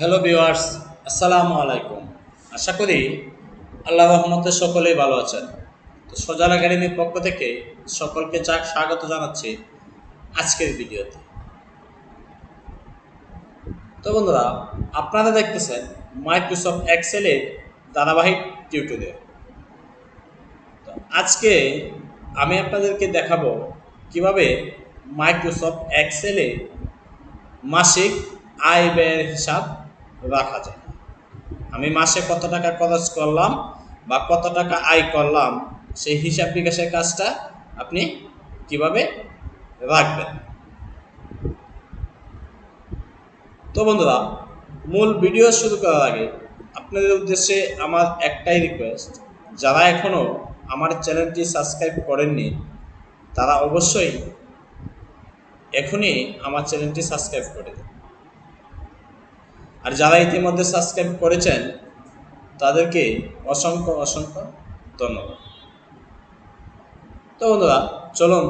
Hello viewers আসসালামু আলাইকুম। আশা করি আল্লাহ রহমতে সকলেই ভালো আছেন। তো সজাল একাডেমির পক্ষ থেকে সকলকে স্বাগত জানাচ্ছি আজকের ভিডিওতে। তো বন্ধুরা, আপনারা দেখতেছেন মাইক্রোসফট এক্সেলের ধারাবাহিক টিউটোরিয়াল তো আজকে আমি আপনাদেরকে দেখাবো কীভাবে মাইক্রোসফট এক্সেলে মাসিক আয় ব্যয়ের হিসাব রাখা যায়। আমি মাসে কত টাকা খরচ করলাম বা কত টাকা আয় করলাম, সেই হিসাব বিকাশের কাজটা আপনি কীভাবে রাখবেন? তো বন্ধুরা, মূল ভিডিও শুরু করার আগে আপনাদের উদ্দেশ্যে আমার একটাই রিকোয়েস্ট যারা এখনও আমার চ্যানেলটি সাবস্ক্রাইব করেননি, তারা অবশ্যই এখনই আমার চ্যানেলটি সাবস্ক্রাইব করে দিন। আর যারা ইতিমধ্যে সাবস্ক্রাইব করেছেন, তাদেরকে অসংখ্য অসংখ্য ধন্যবাদ। তো বন্ধুরা, চলুন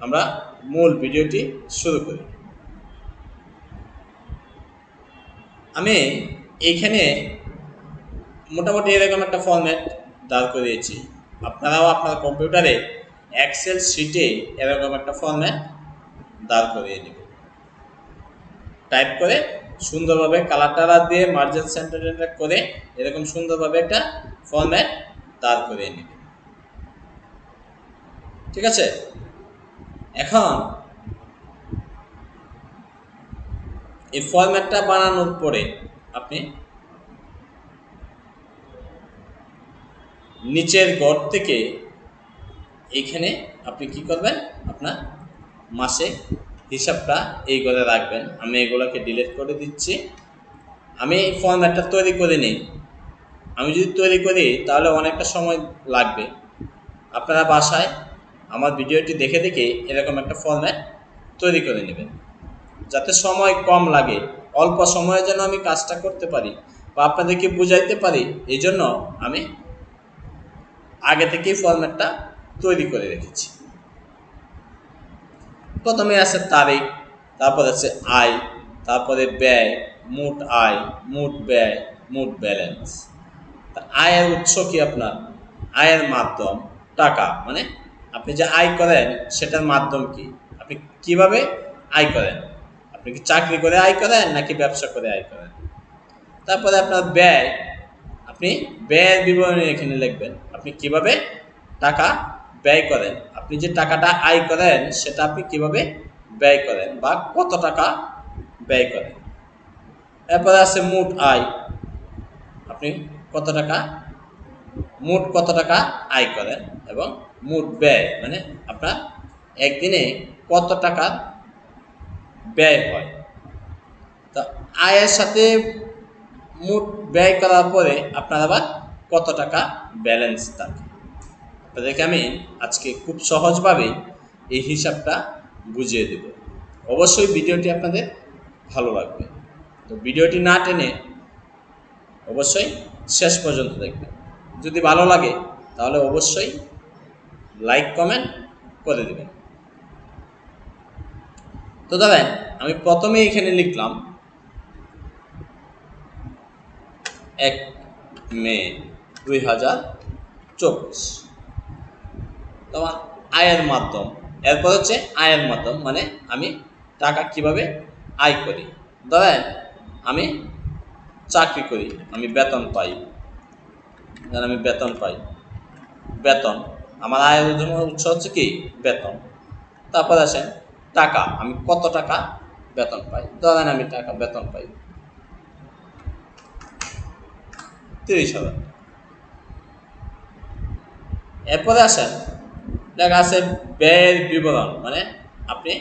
আমরা মূল ভিডিওটি শুরু করি। আমি এইখানে মোটামুটি এরকম একটা ফরম্যাট দাঁড় করিয়েছি। আপনারাও আপনার কম্পিউটারে এক্সেল শিটে এরকম একটা ফরম্যাট দাঁড় করিয়ে নেবেন। টাইপ করে সুন্দরভাবে কালার টালার দিয়ে মার্জিন সেন্টার করে এরকম সুন্দরভাবে একটা ফরম্যাট দাঁড় করিয়ে নেবেন ঠিক আছে? এখন এই ফরম্যাটটা বানানোর পরে আপনি নিচের গড় থেকে এইখানে আপনি কি করবেন? আপনার মাসে হিসাবটা এই করে রাখবেন। আমি এগুলোকে ডিলিট করে দিচ্ছি। আমি এই ফর্ম্যাটটা তৈরি করে নিই। আমি যদি তৈরি করি, তাহলে অনেকটা সময় লাগবে। আপনারা বাসায় আমার ভিডিওটি দেখে দেখে এরকম একটা ফর্ম্যাট তৈরি করে নেবেন। যাতে সময় কম লাগে। অল্প সময়ে যেন আমি কাজটা করতে পারি বা আপনাদেরকে বুঝাইতে পারি, এই জন্য আমি আগে থেকেই ফর্ম্যাটটা তৈরি করে রেখেছি। প্রথমে আছে তারিখ, তারপরে আছে আয়, তারপরে ব্যয়, মোট আয়, মোট ব্যয়, মোট ব্যালেন্স। আয়ের উৎস কি আপনার? আয়ের মাধ্যম, টাকা। মানে আপনি যে আয় করেন, সেটার মাধ্যম কি? আপনি কীভাবে আয় করেন? আপনি কি চাকরি করে আয় করেন, নাকি ব্যবসা করে আয় করেন? তারপরে আপনার ব্যয়। আপনি ব্যয়ের বিবরণী এখানে লিখবেন। আপনি কীভাবে টাকা ব্যয় করেন? আপনি যে টাকাটা আয় করেন, সেটা আপনি কীভাবে ব্যয় করেন বা কত টাকা ব্যয় করেন? এরপরে আছে মোট আয়। আপনি কত টাকা, মোট কত টাকা আয় করেন এবং মোট ব্যয় মানে আপনার একদিনে কত টাকা ব্যয় হয়। তো আয়ের সাথে মোট ব্যয় করার পরে আপনার আবার কত টাকা ব্যালেন্স থাকে। আপনাদেরকে আমি আজকে খুব সহজভাবে এই হিসাবটা বুঝিয়ে দেব। অবশ্যই ভিডিওটি আপনাদের ভালো লাগবে। তো ভিডিওটি না টেনে অবশ্যই শেষ পর্যন্ত দেখবেন। যদি ভালো লাগে, তাহলে অবশ্যই লাইক, কমেন্ট করে দেবেন। তো দাদা, আমি প্রথমে এখানে লিখলাম, এক মে দুই হাজার চব্বিশ। তোমার আয়ের মাধ্যম। এরপর হচ্ছে আয়ের মাধ্যম মানে আমি টাকা কীভাবে আয় করি? ধরেন আমি চাকরি করি, আমি বেতন পাই। আমি বেতন পাই। বেতন, আমার আয়ের উৎস হচ্ছে কি? বেতন। তারপর আসেন টাকা, আমি কত টাকা বেতন পাই? ধরেন আমি টাকা বেতন পাই তিরিশ হাজার। এরপরে আসেন লেখা আছে ব্যয়ের বিবরণ মানে আপনি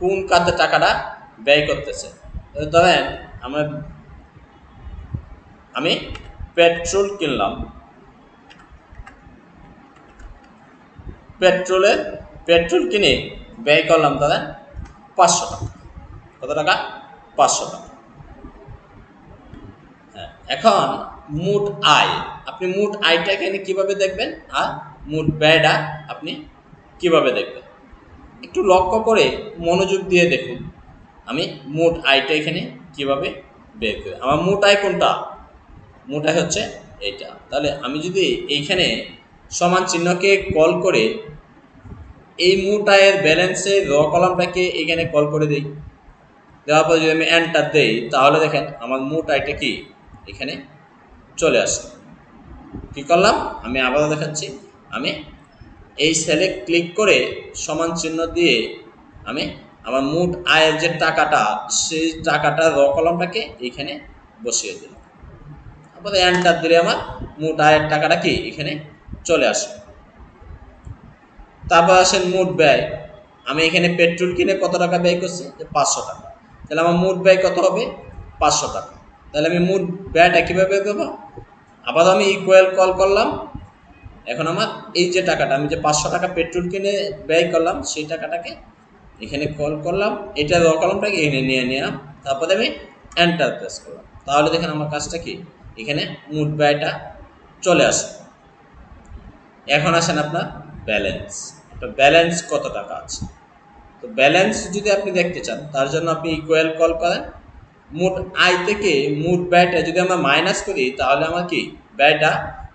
কোন কাজে টাকাটা ব্যয় করতেছেন ধরেন আমার, আমি পেট্রোল কিনলাম। পেট্রোলের পেট্রোল কিনে ব্যয় করলাম ধরেন পাঁচশো টাকা। কত টাকা? পাঁচশো টাকা। হ্যাঁ এখন মোট আয়, আপনি মোট আয়টা এখানে কীভাবে দেখবেন? আর মোট ব্যয়টা আপনি কীভাবে দেখবেন? একটু লক্ষ্য করে মনোযোগ দিয়ে দেখুন। আমি মোট আয়টা এখানে কীভাবে বের করি? আমার মোট আয় কোনটা? মোট আয় হচ্ছে এটা তাহলে আমি যদি এইখানে সমান চিহ্নকে কল করে এই মোট আয়ের ব্যালেন্সে র কলামটাকে এখানে কল করে দিই। দেওয়ার পর যদি আমি অ্যান্টার দেই, তাহলে দেখেন আমার মোট আয়টা কি? এখানে চলে আসে। কি করলাম? আমি আবারও দেখাচ্ছি। আমি এই সেলে ক্লিক করে সমান চিহ্ন দিয়ে আমি আমার মোট আয়ের যে টাকাটা, সেই টাকাটা র কলমটাকে এখানে বসিয়ে দিলাম। তারপরে অ্যান্টার দিলে আমার মোট আয়ের টাকাটা কি? এখানে চলে আসে। তারপর আসেন মোট ব্যয়। আমি এখানে পেট্রোল কিনে কত টাকা ব্যয় করছি? যে পাঁচশো টাকা। তাহলে আমার মোট ব্যয় কত হবে? পাঁচশো টাকা। তাহলে আমি মোট ব্যয়টা কীভাবে করব আবার আমি ইকুয়াল কল করলাম। এখন আমার এই যে টাকাটা, আমি যে পাঁচশো টাকা পেট্রোল কিনে ব্যয় করলাম, সেই টাকাটাকে এখানে কল করলাম, এটা কলমটাকে এখানে নিয়ে নিলাম তারপরে আমি এন্টার প্রেস করলাম। তাহলে দেখেন আমার কাজটা কি? এখানে মোট ব্যয়টা চলে আসে। এখন আসেন আপনার ব্যালেন্স তো ব্যালেন্স কত টাকা আছে? তো ব্যালেন্স যদি আপনি দেখতে চান, তার জন্য আপনি ইকুয়াল কল করেন। মোট আয় থেকে মোট ব্যয়টা যদি আমরা মাইনাস করি, তাহলে আমার কি? ব্যয়টা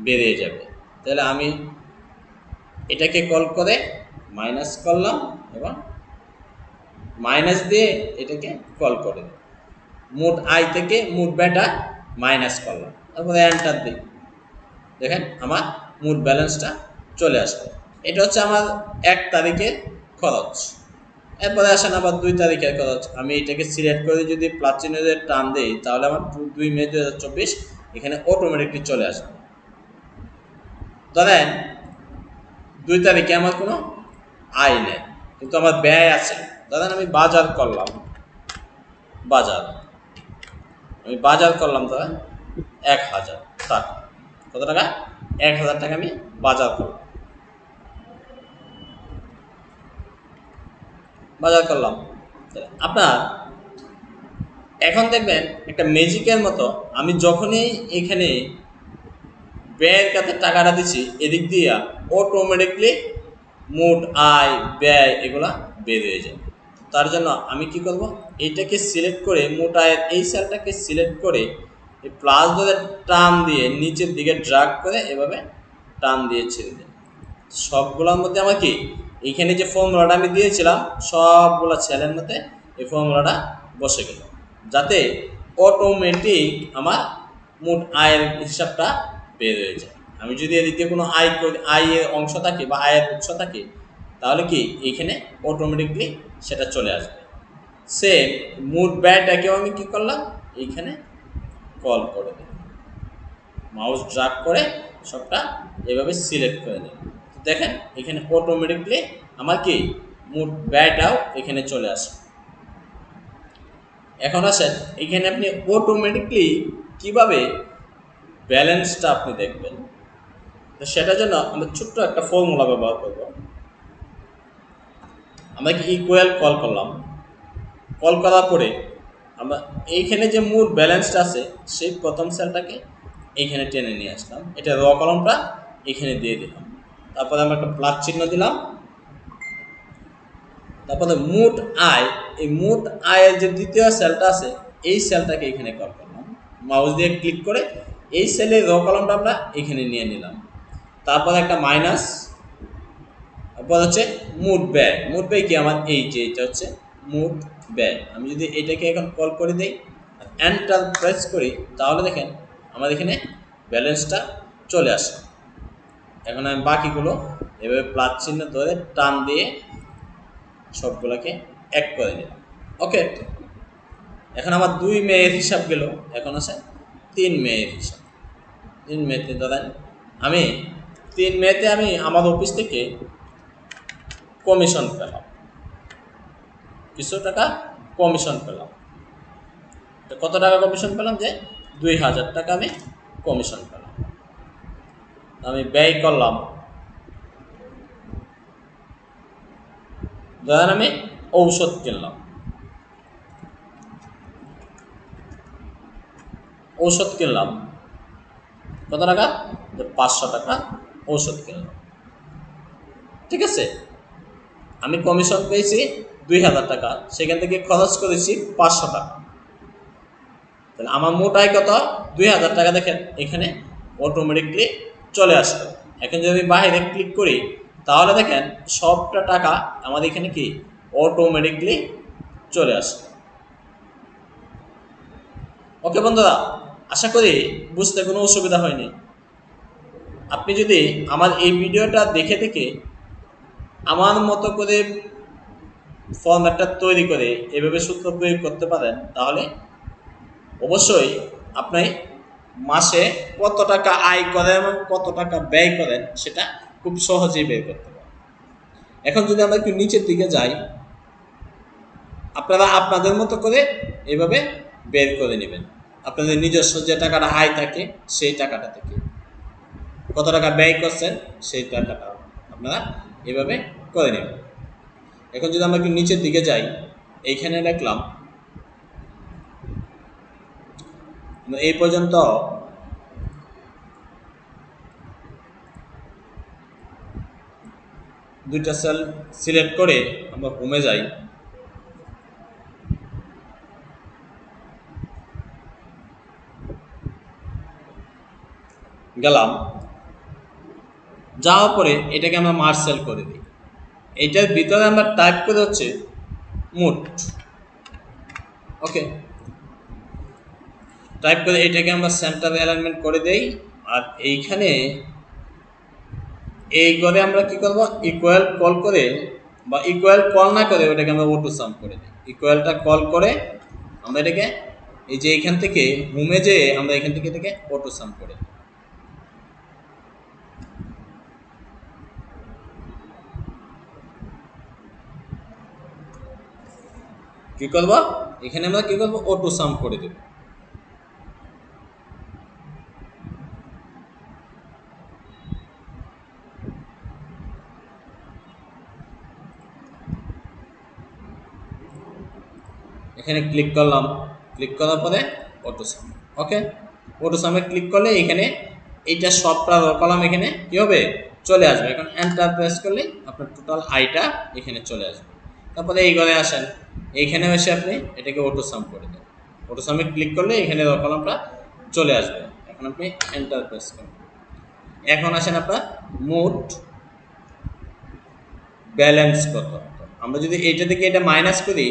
বেড়ে যাবে। তাহলে আমি এটাকে কল করে মাইনাস করলাম এবং মাইনাস দিয়ে এটাকে কল করে মোট আয় থেকে মোট ব্যয়টা মাইনাস করলাম। তারপরে এন্টার দিই দেখেন আমার মোট ব্যালেন্সটা চলে আসবে এটা হচ্ছে আমার এক তারিখের খরচ। এরপরে আসেন আবার দুই তারিখের খরচ। আমি এটাকে সিলেক্ট করে যদি দিয়ে টান দিই, তাহলে আমার দুই মে দু হাজার চব্বিশ এখানে অটোমেটিকলি চলে আসবে। ধরেন, দুই তারিখে আমার কোনো আয় নেই, কিন্তু আমার ব্যয় আছে। ধরেন আমি বাজার করলাম, বাজার। আমি বাজার করলাম ধরেন এক হাজার টাকা। কত টাকা? এক হাজার টাকা আমি বাজার করলাম। বাজার করলাম। আপনার, এখন দেখবেন একটা ম্যাজিকের মতো আমি যখনই এখানে ব্যয়ের কাছে টাকাটা দিচ্ছি, এদিক দিয়ে অটোমেটিকলি মোট আয়, ব্যয় এগুলা বের হয়ে যায়। তার জন্য আমি কি করব? এইটাকে সিলেক্ট করে মোট আয়ের এই সেলটাকে সিলেক্ট করে এই প্লাস ধরে টান দিয়ে নিচের দিকে ড্রাগ করে এভাবে টান দিয়ে ছেড়ে দিই সবগুলোর মধ্যে আমাকে কি? এইখানে যে ফর্মুলাটা আমি দিয়েছিলাম, সবগুলো ছেলের মধ্যে এই ফর্মুলাটা বসে গেল। যাতে অটোমেটিক আমার মোট আয়ের হিসাবটা বের হয়ে যায়। আমি যদি এদিকে কোনো আয় আয়ের অংশ থাকে বা আয়ের উৎস থাকে, তাহলে কি এইখানে অটোমেটিকলি সেটা চলে আসবে। সে মোট ব্যয়টাকেও আমি কি করলাম? এইখানে কল করে দিই মাউস ড্রাগ করে সবটা এভাবে সিলেক্ট করে নিই তো দেখেন, এখানে অটোমেটিকলি আমার কি মোট ব্যয়টাও এখানে চলে আসে এখন আসেন, এখানে আপনি অটোমেটিকলি কীভাবে ব্যালেন্সটা আপনি দেখবেন। তো সেটার জন্য আমরা ছোট্ট একটা ফর্মুলা ব্যবহার করব। আমরা কি ইকুয়াল কল করলাম। কল করার পরে আমরা এইখানে যে মোট ব্যালেন্সটা আছে, সেই প্রথম সেলটাকে এইখানে টেনে নিয়ে আসলাম। এটা র কলমটা এখানে দিয়ে দিলাম। তারপরে আমরা একটা প্লাস চিহ্ন দিলাম। তারপরে মোট আয়, এই মোট আয়ের যে দ্বিতীয় সেলটা আছে, এই সেলটাকে এখানে কল করলাম। মাউস দিয়ে ক্লিক করে এই সেলের র কলমটা আমরা এখানে নিয়ে নিলাম। তারপর একটা মাইনাস তারপর হচ্ছে মোট ব্যয়। মোট ব্যয় কি আমার? এই যে এটা হচ্ছে মোট ব্যয়। আমি যদি এটাকে এখন কল করে দিই এন্টার প্রেস করি, তাহলে দেখেন আমার এখানে ব্যালেন্সটা চলে আসে। এখন আমি বাকিগুলো এভাবে প্লাস চিহ্ন ধরে টান দিয়ে সবগুলোকে এক করে নিলাম। ওকে এখন আমার দুই মেয়ের হিসাব গেল। এখন আছে তিন মেয়ের হিসাব। তিন মেয়েতে ধরেন আমি তিন মেয়েতে আমি আমার অফিস থেকে কমিশন পেলাম। কিছু টাকা কমিশন পেলাম কত টাকা কমিশন পেলাম যে? দুই হাজার টাকা আমি কমিশন পেলাম। আমি ব্যয় করলাম। ধরেন আমি ঔষধ কিনলাম। ঔষধ কিনলাম। কত টাকা? যে পাঁচশো টাকা ঔষধ কিনলাম। ঠিক আছে? আমি কমিশন পেয়েছি দুই হাজার টাকা। সেখান থেকে খরচ করেছি পাঁচশো টাকা। তাহলে আমার মোট আয় কত? দুই হাজার টাকা। দেখেন, এখানে অটোমেটিকলি চলে আসলো। এখন যদি আমি বাইরে ক্লিক করি, তাহলে দেখেন সবটা টাকা আমাদের এখানে কি? অটোমেটিকলি চলে আসলো। ওকে বন্ধুরা আশা করি বুঝতে কোনো অসুবিধা হয়নি। আপনি যদি আমার এই ভিডিওটা দেখে দেখে আমার মতো করে ফর্ম্যাটটা তৈরি করে এভাবে সূত্র প্রয়োগ করতে পারেন, তাহলে অবশ্যই আপনি মাসে কত টাকা আয় করেন এবং কত টাকা ব্যয় করেন সেটা খুব সহজেই বের করতে পারেন। এখন যদি আমরা একটু নিচের দিকে যাই, আপনারা আপনাদের মতো করে এভাবে বের করে নেবেন। আপনাদের নিজস্ব যে টাকাটা আয় থাকে, সেই টাকাটা থেকে। কত টাকা ব্যয় করছেন, সেই টাকাটা আপনারা এভাবে করে নেবেন। এখন যদি আমরা একটু নিচের দিকে যাই, এইখানে লিখলাম এই পর্যন্ত দুইটা সেল সিলেক্ট করে আমরা হোমে যাই। গেলাম, যাওয়ার পরে এটাকে আমরা মার্সেল করে দিই। এইটার ভিতরে আমরা টাইপ করে হচ্ছে মুট। ওকে? টাইপ করে এটাকে আমরা সেন্টার অ্যালাইনমেন্ট করে দেই, আর এইখানে এই করে আমরা কি করব? ইকুয়াল কল করে বা ইকুয়াল কল না করে ওটাকে আমরা ওটু সাম করে দিই। ইকুয়ালটা কল করে আমরা এটাকে এই যে এইখান থেকে হোমে যে আমরা এখান থেকে এটাকে অটো সাম করে দিই। কি করব? এখানে আমরা কি করব? অটো সাম করে দেব। এখানে ক্লিক করলাম। ক্লিক করার পরে অটো সাম ওকে অটো সামে ক্লিক করলে এখানে এইটা সবটা কলাম এখানে কি হবে? চলে আসবে। এখন এন্টার প্রেস করলে আপনার টোটাল আইটা এখানে চলে আসবে। তারপরে এই ঘরে আসেন। এইখানে এসে আপনি এটাকে অটো সাম করে দেন। অটো সামে ক্লিক করলে এখানে কলামটা চলে আসবে। এখন আপনি এন্টার প্রেস করুন। এখন আসেন আপনার মোট ব্যালেন্স কত? আমরা যদি এইটা থেকে এটা মাইনাস করি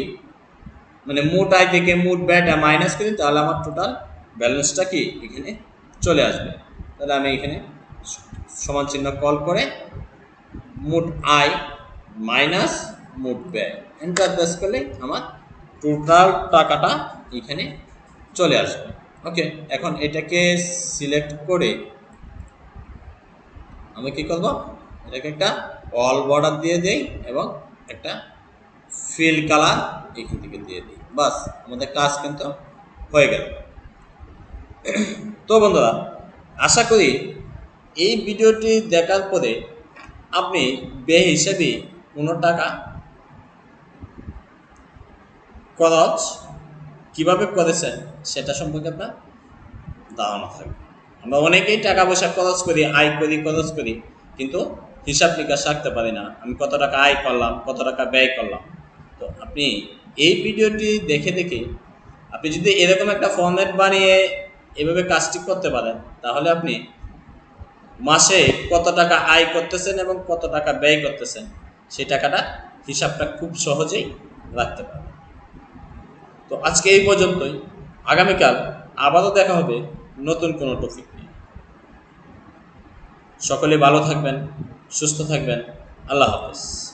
মানে মোট আয় থেকে মোট ব্যয়টা মাইনাস করি, তাহলে আমার টোটাল ব্যালেন্সটা কি? এখানে চলে আসবে। তাহলে আমি এখানে সমান চিহ্ন কল করে মোট আয় মাইনাস মোট ব্যয়। এন্টার প্রেস করলে আমার টোটাল টাকাটা এখানে চলে আসবে। ওকে এখন এটাকে সিলেক্ট করে আমি কি করব? এটাকে একটা অল বর্ডার দিয়ে দেই এবং একটা ফিল কালার এখান থেকে দিয়ে দিই। বাস, আমাদের কাজ কিন্তু হয়ে গেল। তো বন্ধুরা, আশা করি এই ভিডিওটি দেখার পরে আপনি ব্যয় হিসেবে কোনো টাকা খরচ কীভাবে করেছেন সেটা সম্পর্কে আপনার ধারণা থাকবে। আমরা অনেকেই টাকা পয়সা খরচ করি, আয় করি, খরচ করি, কিন্তু হিসাব নিকাশ রাখতে পারি না। আমি কত টাকা আয় করলাম, কত টাকা ব্যয় করলাম। তো আপনি এই ভিডিওটি দেখে দেখে আপনি যদি এরকম একটা ফর্ম্যাট বানিয়ে এভাবে কাজটি করতে পারেন, তাহলে আপনি মাসে কত টাকা আয় করতেছেন এবং কত টাকা ব্যয় করতেছেন, সেই টাকাটা হিসাবটা খুব সহজেই রাখতে পারবেন। তো আজকে এই পর্যন্তই। আগামীকাল আবারও দেখা হবে নতুন কোনো টপিক নিয়ে। সকলে ভালো থাকবেন, সুস্থ থাকবেন। আল্লাহ হাফেজ।